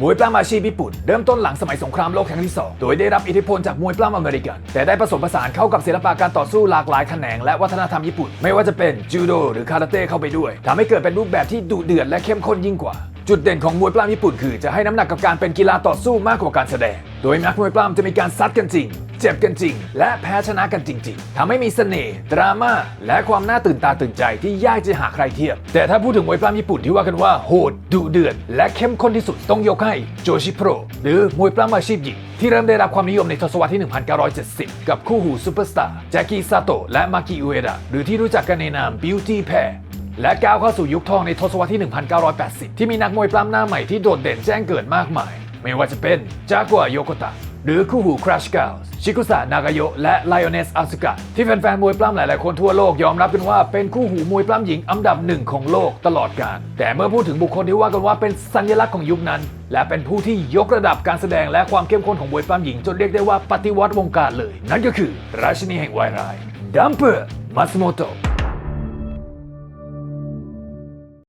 มวยปล้ำอาชีพญี่ปุ่นเริ่มต้นหลังสมัยสงครามโลกครั้งที่ 2 โดยได้รับอิทธิพลจากมวยปล้ำอเมริกัน แต่ได้ผสมผสานเข้ากับศิลปะการต่อสู้หลากหลายแขนงและวัฒนธรรมญี่ปุ่น ไม่ว่าจะเป็นจูโดหรือคาราเต้เข้าไปด้วยทำให้เกิดเป็นรูปแบบที่ดุเดือดและเข้มข้นยิ่งกว่าจุดเด่นของมวยปล้ำญี่ปุ่นคือจะให้น้ำหนักกับการเป็นกีฬาต่อสู้มากกว่าการแสดง โดยนักมวยปล้ำจะมีการซัดกันจริง เจ็บกันจริง และแพ้ชนะกันจริง ๆทำให้มีเสน่ห์ดราม่าและความน่าตื่นตาตื่นใจที่ยากจะหาใครเทียบ แต่ถ้าพูดถึงมวยปล้ำญี่ปุ่นที่ว่ากันว่าโหดดุเดือดและเข้มข้นที่สุดต้องยกให้โจชิโปรหรือมวยปล้ำอาชีพหญิงที่เริ่มได้รับความนิยมในทศวรรษที่ 1970 กับคู่หูซูเปอร์สตาร์แจ็คกี้ซาโตะและมากิอุเอดะหรือที่รู้จักกันในนาม Beauty Pair และก้าวเข้าสู่ยุคทองในทศวรรษที่ 1980 ที่มีนักมวยปล้ำหน้าใหม่ที่โดดเด่นแจ้งเกิดมากมาย ไม่ว่าจะเป็นจากัวโยโกตะ หรือคู่หู Crash Girls ชิกุสะนากาโยและ Lioness Asuka ที่แฟนๆ มวยปล้ำหลายๆ คนทั่วโลกยอมรับกันว่าเป็นคู่หูมวยปล้ำหญิงอันดับหนึ่งของโลกตลอดกาลแต่เมื่อพูดถึงบุคคลที่ว่ากันว่าเป็นสัญลักษณ์ของยุคนั้น และเป็นผู้ที่ยกระดับการแสดงและความเข้มข้นของมวยปล้ำหญิงจนเรียกได้ว่าปฏิวัติวงการเลย นั่นก็คือราชินีแห่งวายร้ายดัมเปอร์มัตสึโมโตะ